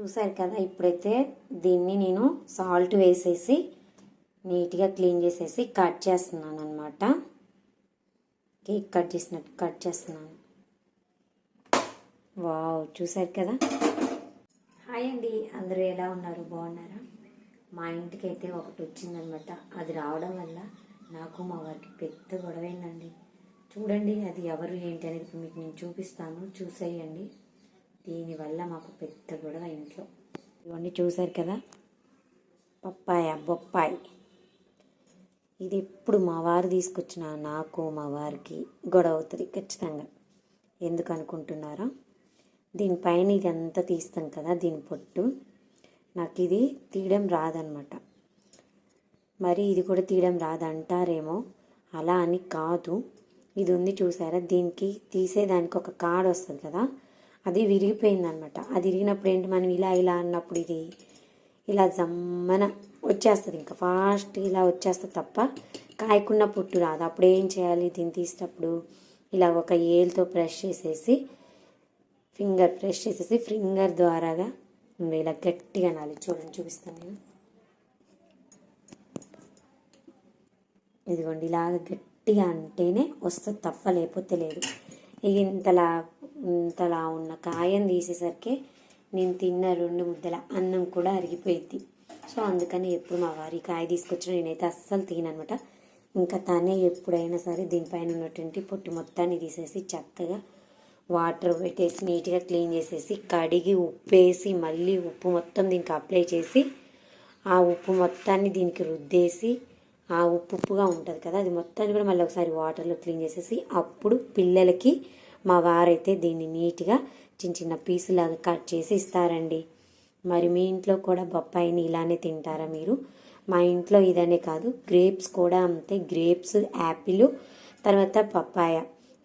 చూసారు కదా ఇప్పుడైతే దీన్ని నేను సాల్ట్ వేసేసి నీట్గా క్లీన్ చేసేసి కట్ చేస్తున్నాను అనమాట కేక్ కట్ చేసినట్టు కట్ చేస్తున్నాను. వావ్ చూసారు కదా? హాయ్ అండి అందరూ ఎలా ఉన్నారు? బాగున్నారా? మా ఇంటికి అయితే ఒకటి వచ్చిందనమాట అది రావడం వల్ల నాకు మా వారికి పెద్ద గొడవైందండి. చూడండి అది ఎవరు ఏంటి అనేది మీకు నేను చూపిస్తాను. చూసేయండి. దీనివల్ల మాకు పెద్ద గొడవ ఇంట్లో. ఇవన్నీ చూసారు కదా? పప్పాయ బొప్పాయి. ఇది ఎప్పుడు మా వారు తీసుకొచ్చిన నాకు మా వారికి గొడవ అవుతుంది ఖచ్చితంగా. ఎందుకు అనుకుంటున్నారా? దీనిపైన ఇదంతా తీస్తాం కదా దీని పొట్టు. నాకు ఇది తీయడం రాదనమాట మరి ఇది కూడా తీయడం రాదంటారేమో? అలా అని కాదు. ఇది ఉంది చూసారా? దీనికి తీసేదానికి ఒక కార్డ్ వస్తుంది కదా? అది విరిగిపోయిందనమాట. అది విరిగినప్పుడు ఏంటి? మనం ఇలా ఇలా అన్నప్పుడు ఇది ఇలా జమ్మన వచ్చేస్తుంది. ఇంకా ఫాస్ట్ ఇలా వచ్చేస్తుంది తప్ప కాయకున్న పొట్టు రాదు. అప్పుడు ఏం చేయాలి? దీన్ని తీసేటప్పుడు ఇలా ఒక ఏలుతో ప్రెష్ చేసేసి ఫింగర్ ప్రెస్ చేసేసి ఫింగర్ ద్వారాగా ఇలా గట్టిగా అనాలి చూడండి చూపిస్తాను నేను. ఇదిగోండి ఇలాగ గట్టిగా అంటేనే వస్తుంది తప్ప లేకపోతే లేదు. ఇంతలా ఇంతలా ఉన్న కాయం తీసేసరికి నేను తిన్న రెండు ముద్దల అన్నం కూడా అరిగిపోయింది. సో అందుకని ఎప్పుడు మా వారి కాయ తీసుకొచ్చిన నేనైతే అస్సలు తిననమాట. ఇంకా తనే ఎప్పుడైనా సరే దీనిపైన ఉన్నటువంటి పొట్టు మొత్తాన్ని తీసేసి చక్కగా వాటర్ పెట్టేసి నీట్గా క్లీన్ చేసేసి కడిగి ఉప్పేసి మళ్ళీ ఉప్పు మొత్తం దీనికి అప్లై చేసి ఆ ఉప్పు మొత్తాన్ని దీనికి రుద్దేసి ఆ ఉప్పు ఉప్పుగా ఉంటుంది కదా అది మొత్తాన్ని కూడా మళ్ళీ ఒకసారి వాటర్లో క్లీన్ చేసేసి అప్పుడు పిల్లలకి మా వారైతే దీన్ని నీట్గా చిన్న చిన్న పీసులాగా కట్ చేసి ఇస్తారండి. మరి మీ ఇంట్లో కూడా బొప్పాయిని ఇలానే తింటారా మీరు? మా ఇంట్లో ఇదనే కాదు గ్రేప్స్ కూడా అంతే. గ్రేప్స్ యాపిల్ తర్వాత పప్పాయ.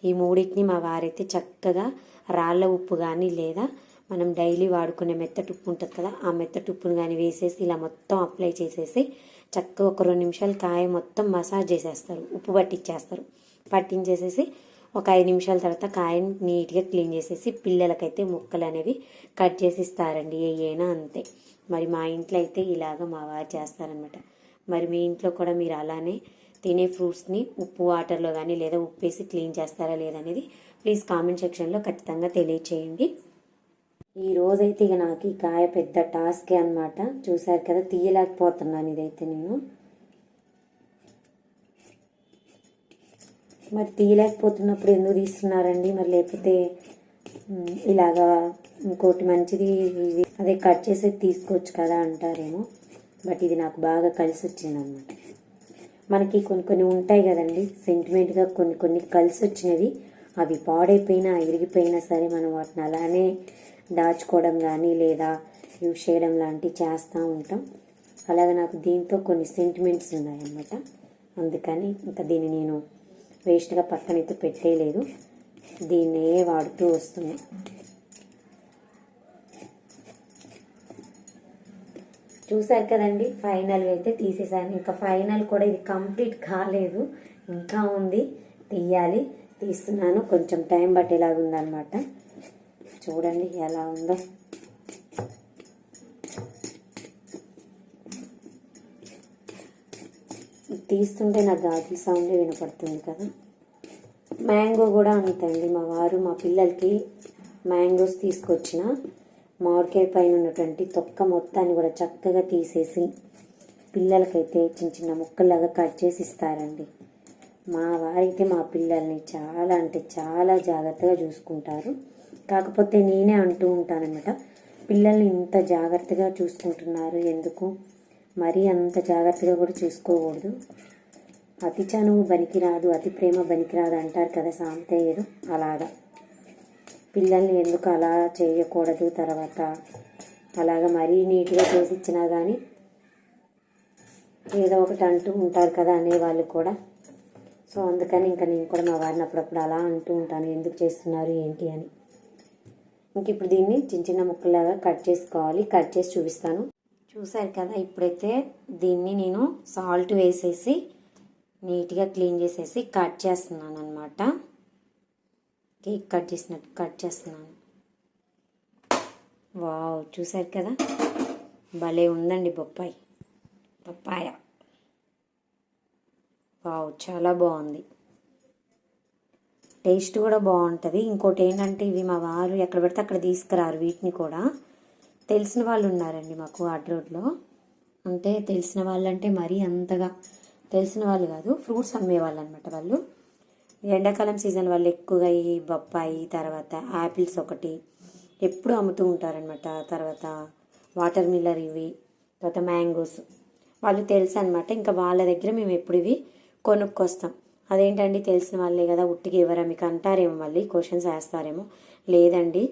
ఈ మూడింటిని మా వారైతే చక్కగా రాళ్ళ ఉప్పు కానీ లేదా మనం డైలీ వాడుకునే మెత్తటి ఉప్పు ఉంటుంది కదా ఆ మెత్తటి ఉప్పును కానీ వేసేసి ఇలా మొత్తం అప్లై చేసేసి చక్కగా ఒక రెండు నిమిషాలు కాయ మొత్తం మసాజ్ చేసేస్తారు. ఉప్పు పట్టించేస్తారు. పట్టించేసేసి ఒక ఐదు నిమిషాల తర్వాత కాయని నీట్గా క్లీన్ చేసేసి పిల్లలకైతే ముక్కలు అనేవి కట్ చేసి ఇస్తారండి. ఏయైనా అంతే. మరి మా ఇంట్లో అయితే ఇలాగ మా వారు చేస్తారనమాట మరి మీ ఇంట్లో కూడా మీరు అలానే తినే ఫ్రూట్స్ని ఉప్పు వాటర్లో కానీ లేదా ఉప్పు వేసి క్లీన్ చేస్తారా లేదనేది ప్లీజ్ కామెంట్ సెక్షన్లో ఖచ్చితంగా తెలియచేయండి. ఈ రోజైతే ఇక నాకు ఈ కాయ పెద్ద టాస్కే అనమాట చూసారు కదా తీయలేకపోతున్నాను ఇదైతే నేను. మరి తీయలేకపోతున్నప్పుడు ఎందుకు తీస్తున్నారండి? మరి లేకపోతే ఇలాగా ఇంకోటి మంచిది ఇది అదే కట్ చేసి తీసుకోవచ్చు కదా అంటారేమో. బట్ ఇది నాకు బాగా కలిసి వచ్చింది అనమాట మనకి కొన్ని కొన్ని ఉంటాయి కదండి సెంటిమెంట్గా కొన్ని కొన్ని కలిసి వచ్చినవి అవి పాడైపోయినా ఇరిగిపోయినా సరే మనం వాటిని అలానే దాచుకోవడం కానీ లేదా యూజ్ చేయడం లాంటివి చేస్తూ ఉంటాం. అలాగే నాకు దీంతో కొన్ని సెంటిమెంట్స్ ఉన్నాయన్నమాట. అందుకని ఇంకా దీన్ని నేను వేస్ట్గా పక్కనైతే పెట్టేయలేదు. దీన్నే వాడుతూ వస్తున్నాయి చూసారు కదండి ఫైనల్ అయితే తీసేసాను. ఇంకా ఫైనల్ కూడా ఇది కంప్లీట్ కాలేదు. ఇంకా ఉంది. తీయాలి. తీస్తున్నాను. కొంచెం టైం పట్టేలాగా ఉందన్నమాట చూడండి ఎలా ఉందో. తీస్తుంటే నాకు గాజుల సౌండ్ వినపడుతుంది కదా. మ్యాంగో కూడా అంతే అండి మా వారు మా పిల్లలకి మ్యాంగోస్ తీసుకొచ్చిన. మామిడికాయ పైన ఉన్నటువంటి తొక్క మొత్తాన్ని కూడా చక్కగా తీసేసి పిల్లలకైతే చిన్న చిన్న ముక్కలాగా కట్ చేసి ఇస్తారండి. మా వారైతే మా పిల్లల్ని చాలా అంటే చాలా జాగ్రత్తగా చూసుకుంటారు. కాకపోతే నేనే అంటూ ఉంటానన్నమాట. పిల్లల్ని ఇంత జాగ్రత్తగా చూసుకుంటున్నారు. ఎందుకు? మరీ అంత జాగ్రత్తగా కూడా చూసుకోకూడదు. అతి చనువు బనికిరాదు అతి ప్రేమ బనికిరాదు అంటారు కదా సాంతేయుడు. అలాగా. పిల్లల్ని ఎందుకు అలా చేయకూడదు తర్వాత? అలాగా మరీ నీట్గా చేసి ఇచ్చినా కానీ ఏదో ఒకటి అంటూ ఉంటారు కదా అనేవాళ్ళు కూడా. సో అందుకని ఇంకా నేను కూడా మా వారిని అప్పుడప్పుడు అలా అంటూ ఉంటాను. ఎందుకు చేస్తున్నారు ఏంటి అని. ఇంక ఇప్పుడు దీన్ని చిన్న చిన్న ముక్కలాగా కట్ చేసుకోవాలి. కట్ చేసి చూపిస్తాను. చూసారు కదా ఇప్పుడైతే దీన్ని నేను సాల్ట్ వేసేసి నీట్గా క్లీన్ చేసేసి కట్ చేస్తున్నాను అనమాట కేక్ కట్ చేసినట్టు కట్ చేస్తున్నాను. వావ్ చూసారు కదా? భలే ఉందండి బొప్పాయి. బొప్పాయ. వావ్ చాలా బాగుంది. టేస్ట్ కూడా బాగుంటుంది. ఇంకోటి ఏంటంటే ఇవి మా వారు ఎక్కడ పడితే అక్కడ తీసుకురారు వీటిని కూడా. తెలిసిన వాళ్ళు ఉన్నారండి మాకు అడ్ రోడ్లో అంటే తెలిసిన వాళ్ళు అంటే మరీ అంతగా తెలిసిన వాళ్ళు కాదు ఫ్రూట్స్ అమ్మేవాళ్ళు అనమాట వాళ్ళు ఎండాకాలం సీజన్ వాళ్ళు ఎక్కువగా ఈ బొప్పాయి తర్వాత యాపిల్స్ ఒకటి ఎప్పుడు అమ్ముతూ ఉంటారనమాట తర్వాత వాటర్ మిల్లర్ ఇవి తర్వాత మ్యాంగోస్. వాళ్ళు తెలుసు అనమాట ఇంకా వాళ్ళ దగ్గర మేము ఎప్పుడు ఇవి కొనుక్కొస్తాం. అదేంటండి తెలిసిన వాళ్ళే కదా ఉట్టికి ఎవరా మీకు అంటారేమో మళ్ళీ క్వశ్చన్స్ వేస్తారేమో. లేదండి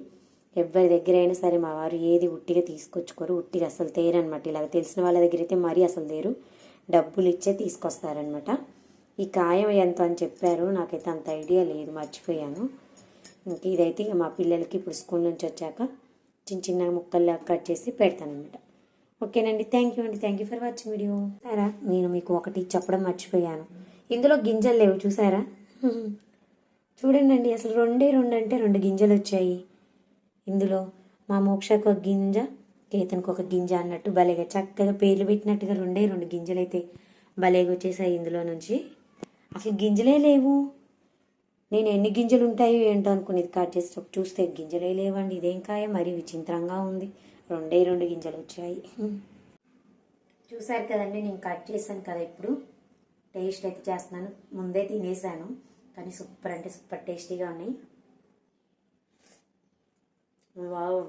ఎవరి దగ్గర అయినా సరే మా వారు ఏది ఉట్టిగా తీసుకొచ్చుకోరు ఉట్టిగా అసలు తేరనమాట ఇలాగ తెలిసిన వాళ్ళ దగ్గర అయితే మరీ అసలు తేరు. డబ్బులు ఇచ్చే తీసుకొస్తారనమాట ఈ కాయం ఎంత అని చెప్పారు నాకైతే అంత ఐడియా లేదు మర్చిపోయాను. ఇంక ఇదైతే ఇక మా పిల్లలకి ఇప్పుడు స్కూల్ నుంచి వచ్చాక చిన్న చిన్న ముక్కల్లా కట్ చేసి పెడతానమాట ఓకేనండి థ్యాంక్ యూ అండి. Thank you for watching video. సారా నేను మీకు ఒకటి చెప్పడం మర్చిపోయాను. ఇందులో గింజలు లేవు చూసారా? చూడండి అసలు రెండే రెండు అంటే రెండు గింజలు వచ్చాయి. ఇందులో మా మోక్షకు ఒక గింజ కేతన్కి ఒక గింజ అన్నట్టు భలేగా చక్కగా పేర్లు పెట్టినట్టుగా రెండే రెండు గింజలు అయితే భలేగా వచ్చేసాయి ఇందులో నుంచి. అసలు గింజలే లేవు. నేను ఎన్ని గింజలు ఉంటాయో ఏంటో అనుకునేది కట్ చేసేటప్పుడు చూస్తే గింజలే లేవండి. ఇదేం కాయ? మరి విచిత్రంగా ఉంది. రెండే రెండు గింజలు వచ్చాయి. చూసారు కదండి నేను కట్ చేశాను కదా ఇప్పుడు. టేస్ట్ అయితే చేస్తున్నాను. ముందే తినేసాను. కానీ సూపర్ అంటే సూపర్ టేస్టీగా ఉన్నాయి. వావ్.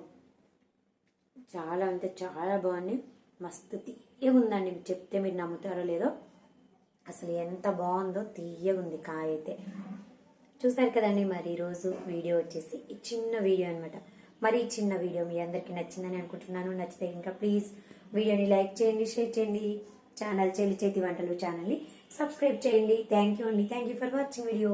చాలా అంటే చాలా బాగున్నాయి మస్తు తీయగా ఉందండి. మీకు చెప్తే మీరు నమ్ముతారో లేదో. అసలు ఎంత బాగుందో తీయగా ఉంది కాయ అయితే. చూసారు కదండి మరి ఈరోజు వీడియో వచ్చేసి ఈ చిన్న వీడియో అనమాట మరి ఈ చిన్న వీడియో మీ అందరికీ నచ్చిందని అనుకుంటున్నాను. నచ్చితే ఇంకా ప్లీజ్ వీడియోని లైక్ చేయండి షేర్ చేయండి. ఛానల్ చెల్లి చేతి వంటలు ఛానల్ని సబ్స్క్రైబ్ చేయండి. థ్యాంక్ యూ అండి. Thank you for watching video.